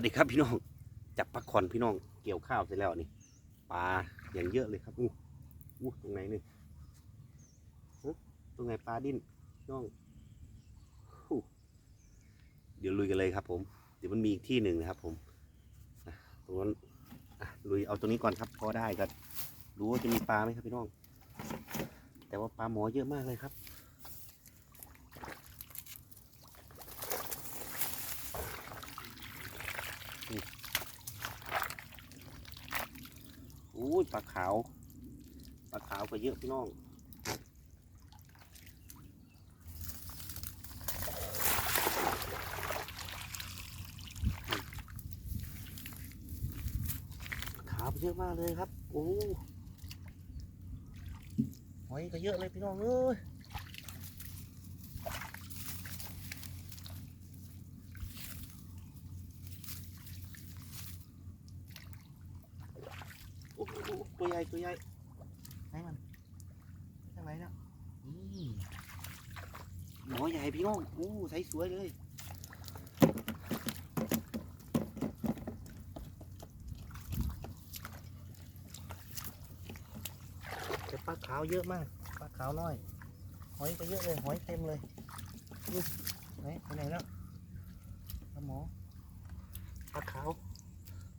วัสดีครับพี่น้องจับปลาคอนพี่น้องเกี่ยวข้าวเสร็จแล้วนี่ปลาอย่างเยอะเลยครับอู้อู้ตรงไหนนี่ตรงไหนปลาดิ้นน้องเดี๋ยวลุยกันเลยครับ ผม เดี๋ยวมันมีอีกที่หนึ่งนะครับ ผมตรงนั้นลุยเอาตรงนี้ก่อนครับพอได้ก็รู้ว่าจะมีปลาไหมครับพี่น้อง แต่ว่าปลาหมอเยอะมากเลยครับ ปลาขาว ปลาขาวก็เยอะพี่น้องขาวเยอะมากเลยครับ โอ้หอยก็เยอะเลยพี่น้องเอ้ย โอ้โหตัวให ญ่ตัวใหญ่ไหนมันทางไหนเนี่ยนี่หมอใหญ่พี่น้องอู้ใสสวยเลยแต่ปลาขาวเยอะมากปลาขาวน้อย หอยก็เยอะเลย หอยเต็มเลยอุ๊ยไหนไปไหนแล้วปลาหมอปลาขาว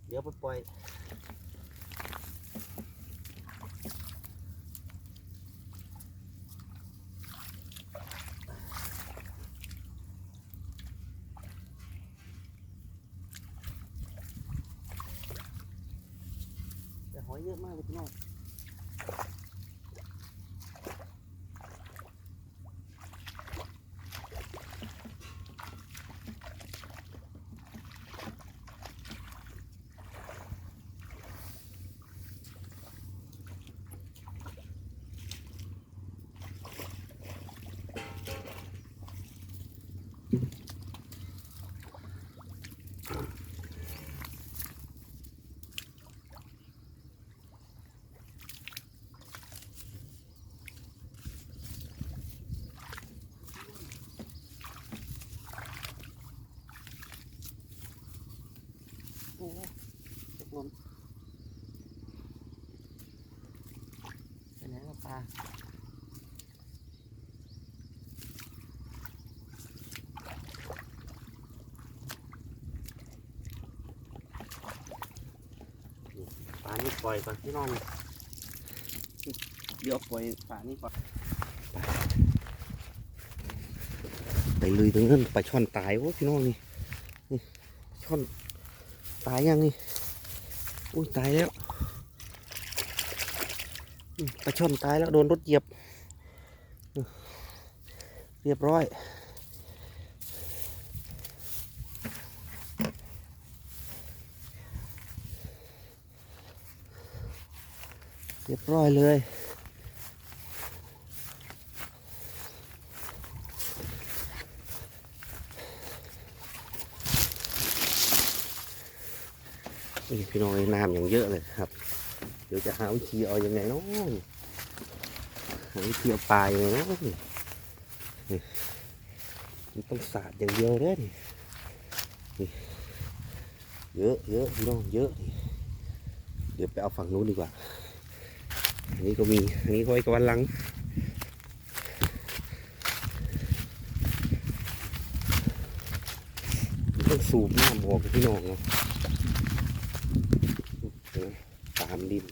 เดี๋ยวไปปล่อย แต่หอย เยอะมากเลยพี่น้อง โอ้โหตกลงไปไหนแล้วปลานี่ปลานี่ปล่อยก่อนพี่น้องเดี๋ยวปล่อยปลานี่ก่อนไปลุยตรงนั้นปลาช่อนตายโอ้พี่น้องนี่นี่ปลาช่อน ตายยังนี่ อุ้ยตายแล้วปลาช่อนตายแล้วโดนรถเหยียบ เรียบร้อย เรียบร้อยเลย พี่น้องไอ้น้ำอย่างเยอะเลยครับ เดี๋ยวจะหาวิธีเอายังไงเนาะหาวิธีเอาปลายังไงเนาะนี่นี่มันต้องสาดอย่างเดียวเลยนี่เยอะเยอะพี่น้องเยอะนี่เดี๋ยวไปเอาฝั่งนู้นดีกว่า อันนี้ก็มี อันนี้ก็ไว้กับวันหลังต้องสูบน้ำออกพี่น้องนะ เห็นไหมตามดิน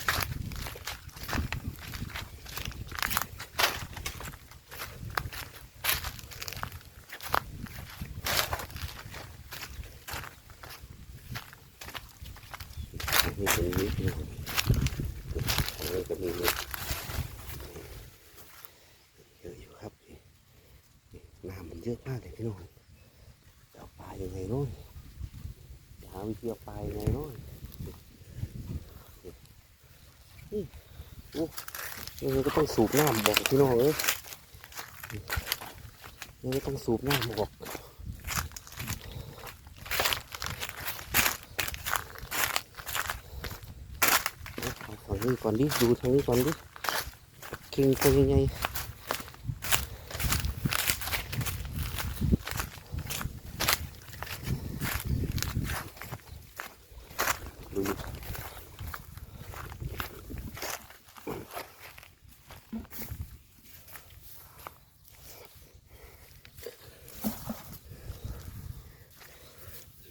นี่เป็นวิธีอันนี้ก็มีเยอะอยู่ครับน้ำมันเยอะมากเลยพี่น้องจะเอาปลายังไงน้อยหาวิธีเอาปลายังไงน้อย นี่ก็ต้องสูบน้ำบอกพี่น้องเอ้ยนี่ก็ต้องสูบน้ำบอกทาฝั่งนี้ก่อนดิ ดูทางนี้ก่อนดิเก่งเป็นยังไง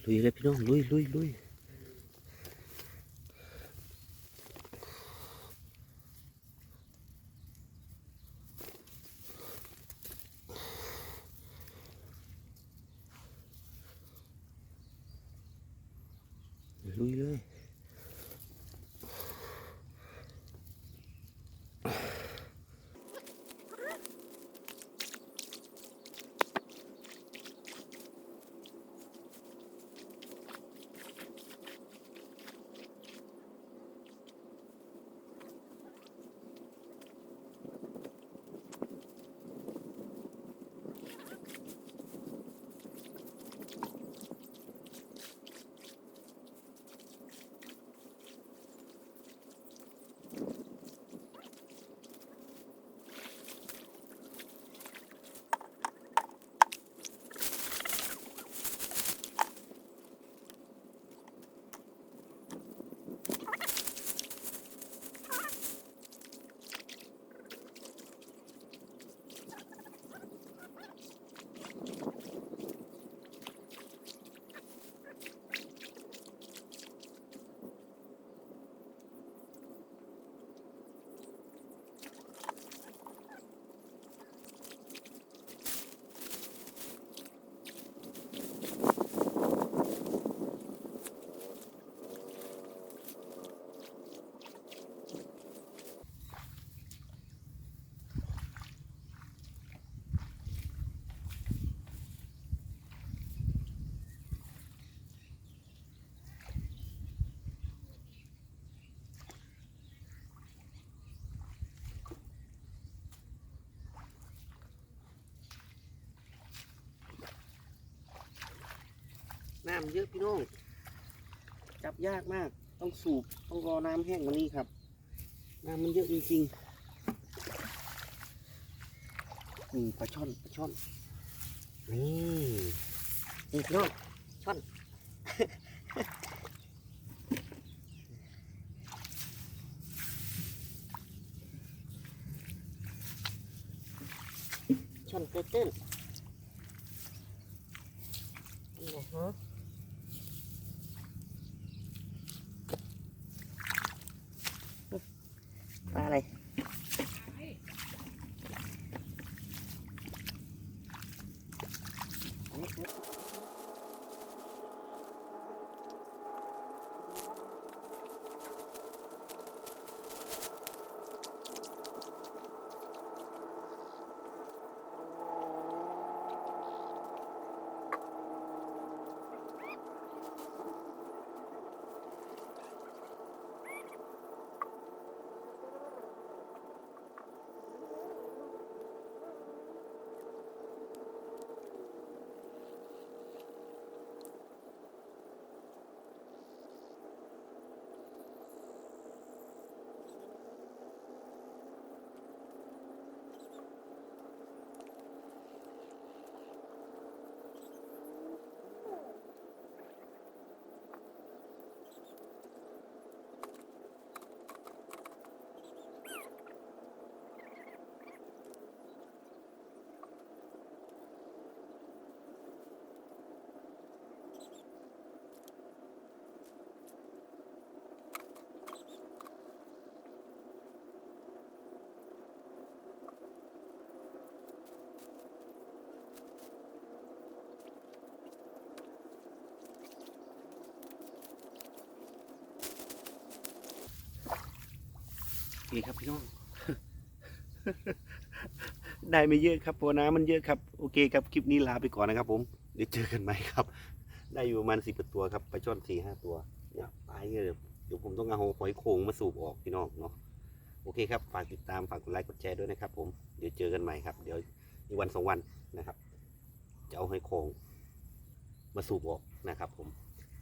ลุยเลยพี่น้องลุยลุยลุยลุยเลย น้ำเยอะพี่น้อง จับยากมาก ต้องสูบ ต้องรอน้ำแห้งว่านี้ครับ น้ำมันเยอะจริงๆนี่ปลาช่อนปลาช่อน นี่นี่พี่น้องช่อนช่อนเกลือตื้นนี่ นี่ครับพี่น้อง ได้ไม่เยอะครับเพราะน้ำมันเยอะครับ โอเคครับคลิปนี้ลาไปก่อนนะครับผม เดี๋ยวเจอกันใหม่ครับ ได้อยู่ประมาณสิบตัวครับปลาช่อนสี่ห้าตัวเนี่ยปลายเลยเดี๋ยวผมต้องเอาหอยโขงมาสูบออกพี่น้องเนาะโอเคครับ ฝากติดตาม ฝากกดไลค์ กดแชร์ด้วยนะครับผม เดี๋ยวเจอกันใหม่ครับ เดี๋ยวอีกวันสองวันนะครับ จะเอาหอยโขงมาสูบออกนะครับ ผม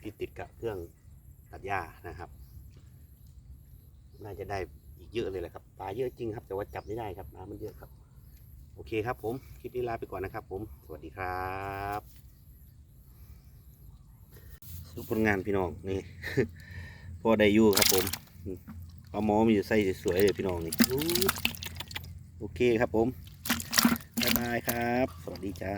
ที่ติดกับเครื่องตัดหญ้านะครับ น่าจะได้ อีกเยอะเลยแหละครับปลาเยอะจริงครับ แต่ว่าจับไม่ได้ครับน้ำมันเยอะครับ โอเคครับผม คลิปนี้ลาไปก่อนนะครับ ผม สวัสดีครับสุผลงานพี่น้องนี่พอได้อยู่ครับผมปลาหมอมีอยู่ไส้สวยๆเลยพี่น้องนี่โอเคครับผมบ๊ายบายครับ สวัสดีจ้า